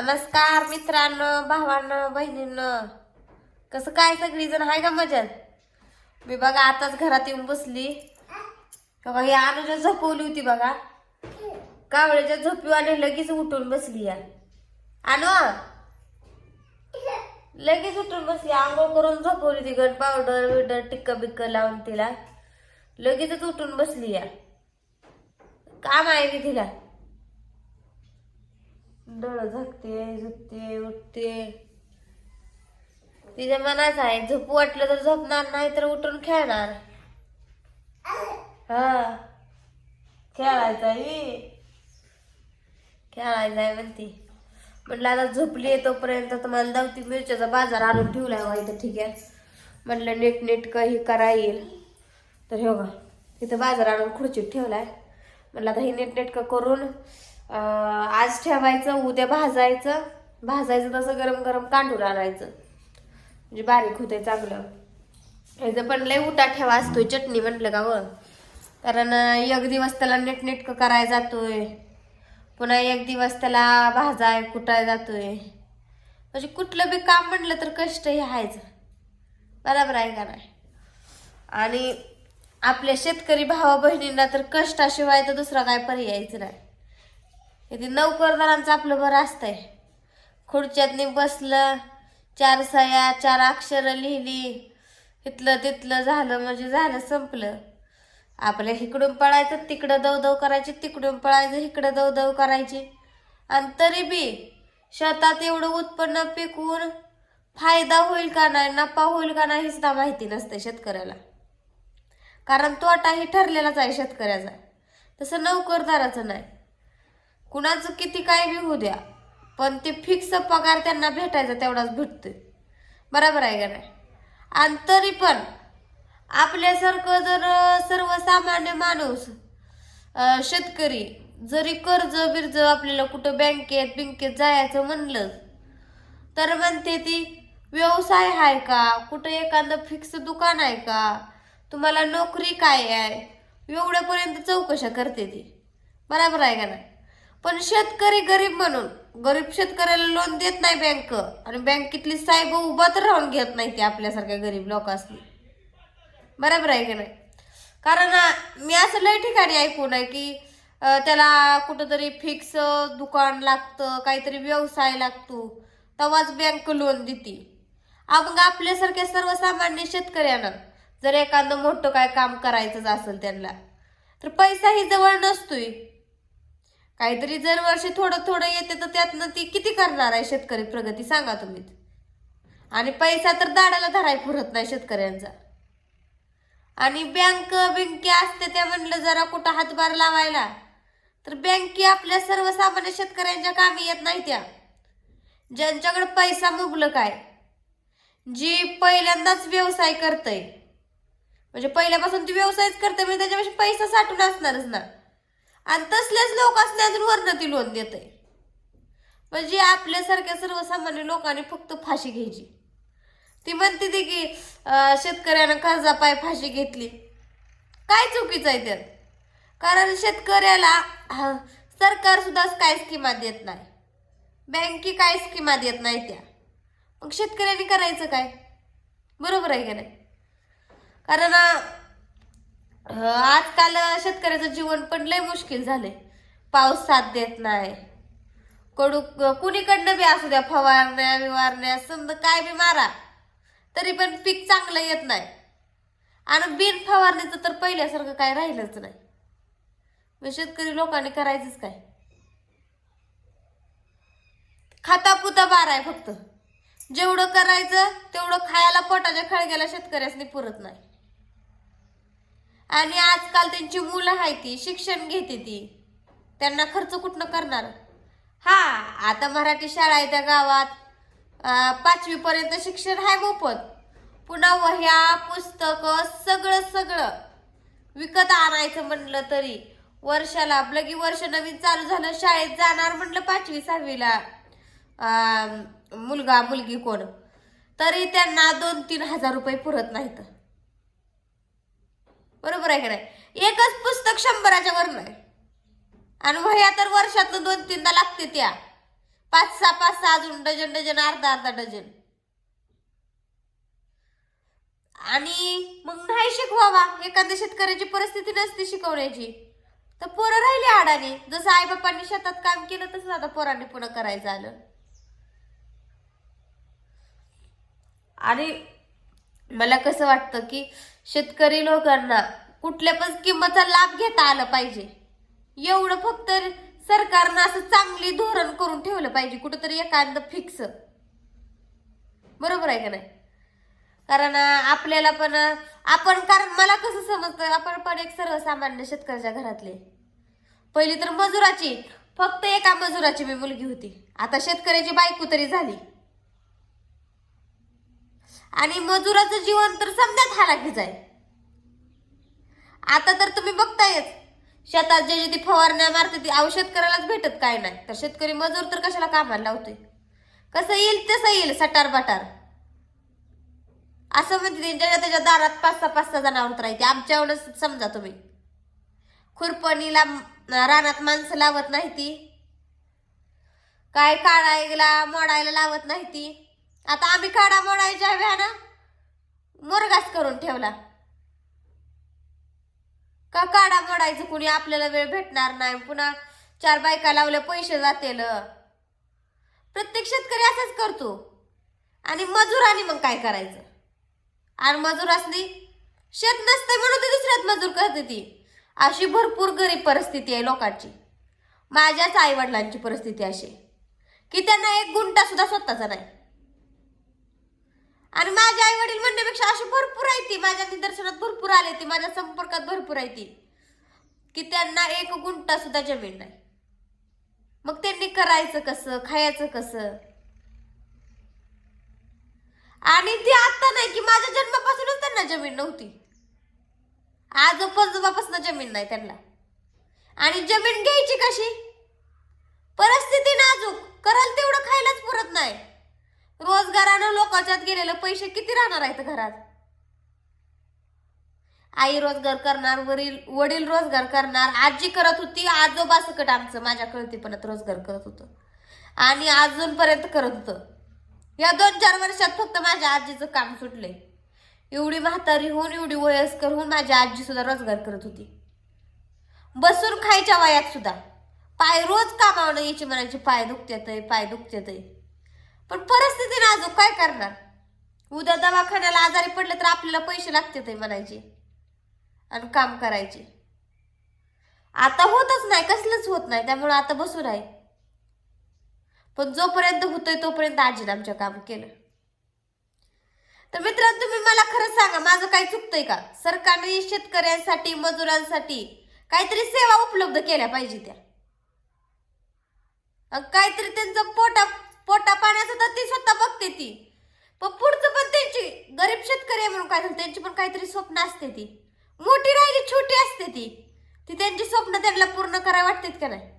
नमस्कार मित्रांनो भावांनो बहिणींनो. कसं काय सगळी जण आहे का मजेत? मी बघा आताच घरात येऊन बसली. का बघा ही अनुजा झोपवली होती बघा. कावळ्याच्या झोपीवाले लगेच उठून बसली या. अनु? लगेच उठून बसली. आंघोळ करून झोपवली ती गण पावडर विडर टिक्क बिक्क लावून तिला. लगेचच उठून बसली या. काम आहे मी तिला. डोळं झाकते झुकते उठते. तिच्या मनाच आहे झोपू वाटलं तर झोपणार नाही तर उठून खेळणार. हा. खेळायचं खेळायचं आहे म्हणती. म्हटलं आता झोपली आहे तोपर्यंत तुम्हाला दावती मिरच्याचा बाजार आणून ठेवलाय वा इथं ठीक आहे. म्हटलं नीट नीट काही करा येईल. तर हे बघा इथं बाजार आणून खुर्चीत ठेवलाय. म्हटलं आता हे नीट नेटकं करून आज ठेवायचं उद्या भाजायचं. भाजायचं तसं गरम गरम कांडून आणायचं. म्हणजे बारीक होते चांगलं. ह्याचं पण लय उठा ठेवा असतोय चटणी म्हटलं का व कारण एक दिवस त्याला नीटनेटकं कराय जातोय. पुन्हा एक दिवस त्याला भाजाय कुटाय जातोय. म्हणजे कुठलं बी काम म्हटलं तर कष्ट हे आहेच. बरोबर आहे का नाही? आणि आपल्या शेतकरी भावा बहिणींना तर कष्टाशिवाय तर दुसरा काय पर्यायच नाही. इथे नोकरदारांचं आपलं बरं असतंय. खुर्च्यातनी बसलं चार सया चार अक्षरं लिहिली. इथलं तिथलं झालं म्हणजे झालं संपलं. आपल्या इकडून पळायचं तिकडं दवदव करायची तिकडून पळायचं इकडं दवदव करायची. आणि तरी बी शेतात एवढं उत्पन्न पिकवून फायदा होईल का नाही नफा होईल का नाही हे सुद्धा माहिती नसते शेतकऱ्याला. कारण तोटाही ठरलेलाच आहे शेतकऱ्याचा. तसं नोकरदाराचं नाही. कुणाचं किती काय बी होऊ द्या पण ते फिक्स पगार त्यांना भेटायचा तेवढाच भेटतोय. बरोबर आहे का नाही? आणि तरी पण आपल्यासारखं जर सर्वसामान्य माणूस शेतकरी जरी कर्ज बिर्ज आपल्याला कुठं बँकेत बिंकेत जायचं म्हणलं तर म्हणते ती व्यवसाय आहे का? कुठं एखादं फिक्स दुकान आहे का? तुम्हाला नोकरी काय आहे? एवढ्यापर्यंत चौकशा करते ती. बरोबर आहे का नाही? पण शेतकरी गरीब म्हणून. गरीब शेतकऱ्याला लोन देत नाही बँक आणि बँकेतली साहेब उभा तर राहून घेत नाही ती आपल्यासारख्या गरीब लोकांनी बरोबर आहे की नाही? कारण मी असं लय ठिकाणी ऐकून आहे की त्याला कुठंतरी फिक्स दुकान लागतं काहीतरी व्यवसाय लागतो. तेव्हाच बँक लोन देते. मग आपल्यासारख्या सर्वसामान्य शेतकऱ्यांना जर एखादं मोठं काय काम करायचंच असेल त्यांना तर पैसाही जवळ नसतोय. काहीतरी जर वर्षी थोडं थोडं येते तर त्यातनं ती किती करणार आहे शेतकरी प्रगती सांगा तुम्ही. आणि पैसा तर दाडाला धराय पुरत नाही शेतकऱ्यांचा. आणि बँक बिंकी असते त्या म्हणलं जरा कुठं हातभार लावायला तर बँकी आपल्या सर्वसामान्य शेतकऱ्यांच्या कामी येत नाही त्या. ज्यांच्याकडे पैसा मुबलक आहे जी पहिल्यांदाच व्यवसाय करतय. म्हणजे पहिल्यापासून ती व्यवसायच करते म्हणजे त्याच्यापेक्षा पैसा साठून असणारच ना. आणि तसलेच लोक असल्यातून अजून ती लोन देते म्हणजे आपल्यासारख्या सर्वसामान्य लोकांनी फक्त फाशी घ्यायची. ती म्हणते ती की शेतकऱ्यानं शेतकऱ्यानं कर्जापाय फाशी घेतली. काय चुकीचं आहे त्यात? कारण शेतकऱ्याला हा, सरकार सुद्धा काय स्कीमा देत नाही. बँकी काय स्कीमा देत नाही त्या. मग शेतकऱ्यांनी करायचं काय? बरोबर आहे का नाही? कारण आजकाल शेतकऱ्याचं जीवन पण लय मुश्किल झालंय. पाऊस साथ देत नाही. कडू कुणीकडनं बी असू द्या फवारण्या विवारण्या समजा काय बी मारा तरी पण पीक चांगलं येत नाही. आणि बिन फवारणीचं तर पहिल्यासारखं काय राहिलंच नाही. मग शेतकरी लोकांनी करायचंच काय? खातापुता बार आहे फक्त. जेवढं करायचं तेवढं खायला पोटाच्या खळग्याला शेतकऱ्यासनी पुरत नाही. आणि आजकाल त्यांची मुलं आहे ती शिक्षण घेते ती. त्यांना खर्च कुठनं करणार? हा आता मराठी शाळा आहे त्या गावात. पाचवी पर्यंत शिक्षण आहे मोफत. पुन्हा वह्या पुस्तकं सगळं सगळं. विकत आणायचं म्हणलं तरी. वर्षाला लगी वर्ष नवीन चालू झालं शाळेत जाणार म्हटलं पाचवी सहावीला. मुलगा मुलगी कोण? तरी त्यांना दोन तीन हजार रुपये पुरत नाहीत. बरोबर आहे का नाही? एकच पुस्तक शंभराच्या वर नाही आणि वह्या तर वर्षातून दोन तीनदा लागते त्या. पाच सहा पाच सहा अजून डझन डझन अर्धा अर्धा डझन. आणि मग नाही शिकवावा. एखाद्या शेतकऱ्याची परिस्थिती नसते शिकवण्याची. तर पोरं राहिली आडाने. जसं आईबापांनी शेतात काम केलं तसं आता पोरांनी पुन्हा करायचं आलं. आणि मला कसं वाटतं की शेतकरी लोकांना कुठल्या पण किंमतचा लाभ घेता आला पाहिजे. एवढं फक्त सरकारनं असं चांगली धोरण करून ठेवलं पाहिजे कुठंतरी एखादं फिक्स बरोबर आहे का नाही? कारण आपल्याला पण आपण कारण मला कसं समजतं आपण पण एक सर्वसामान्य शेतकऱ्याच्या घरातले. पहिली तर मजुराची फक्त एका मजुराची मी मुलगी होती. आता शेतकऱ्याची बायको तरी झाली. आणि मजुराचं जीवन तर समजाच हालाकीच आहे. आता तर तुम्ही बघतायच शेतात जे जे ती फवारण्या मारते ती औषध करायलाच भेटत काय नाही. तर शेतकरी मजूर तर कशाला कामाला लावतोय? कसं येईल तसं येईल सटार बटार. असं म्हणते ते, ज्याच्या त्याच्या दारात पाच सहा पाच सहा जनावर राहते आमच्यावरच समजा तुम्ही. खुरपणीला रानात माणसं लावत नाही ती. काय काढायला मोडायला लावत नाही ती. आता आम्ही काढा मोडायच्या व्यानं मुरगास करून ठेवला. का काढा मोडायचं? कुणी आपल्याला वेळ भेटणार नाही. पुन्हा चार बायका लावल्या पैसे जातील. प्रत्येक शेतकरी असंच करतो. आणि मजुरांनी मग काय करायचं? आणि मजूर असली शेत नसते म्हणून ते दुसऱ्यात मजूर करते ती. अशी भरपूर गरीब परिस्थिती आहे लोकांची. माझ्याच आईवडिलांची परिस्थिती अशी की त्यांना एक गुंटा सुद्धा स्वतःचा नाही. आणि माझे आई वडील म्हणण्यापेक्षा अशी भरपूर आहे ती. माझ्या निदर्शनात भरपूर आले ती. माझ्या संपर्कात भरपूर आहे ती. की त्यांना एक गुंटा सुद्धा जमीन नाही. मग त्यांनी करायचं कसं? खायचं कसं? आणि ती आता नाही की माझ्या जन्मापासूनच त्यांना जमीन नव्हती. आजोबापासून जमीन नाही त्यांना. आणि जमीन घ्यायची कशी? परिस्थिती नाजूक. करल तेवढं खायलाच पुरत नाही. रोजगारानं लोकांच्यात गेलेले पैसे किती राहणार आहेत घरात? आई रोजगार करणार वडील वडील रोजगार करणार आजी करत होती आजोबा सकट आमचं माझ्या कळतीपणात रोजगार करत होतं. आणि अजूनपर्यंत करत होतं. या दोन चार वर्षात फक्त माझ्या आजीचं काम सुटलंय. एवढी म्हातारी होऊन एवढी वयस्कर होऊन माझी आजी सुद्धा रोजगार करत होती. बसून खायच्या वयात सुद्धा. पाय रोज कामावणं यायची म्हणायची पाय दुखत्यात पाय दुखत्यात पण परिस्थिती नाजूक काय करणार? उद्या दवाखान्याला आजारी पडले तर आपल्याला पैसे लागते म्हणायचे. आणि काम करायचे. आता होतच नाही कसलंच होत नाही त्यामुळे आता बसून आहे. पण जोपर्यंत होतोय तोपर्यंत आजीने आमच्या काम केलं. तर मित्रांनो तुम्ही मला खरंच सांगा माझं काही चुकतंय का? सरकारने शेतकऱ्यांसाठी मजुरांसाठी काहीतरी सेवा उपलब्ध केल्या पाहिजे त्या. काहीतरी त्यांचं पोटा पोटा पाण्याचं तर ती स्वतः बघते ती. पण पुढचं पण त्यांची गरीब शेतकरी आहे म्हणून काय झालं त्यांची पण काहीतरी स्वप्न असते ती. मोठी राहिली छोटी असते ती. ती त्यांची स्वप्न त्यांना पूर्ण करायला वाटतात का नाही?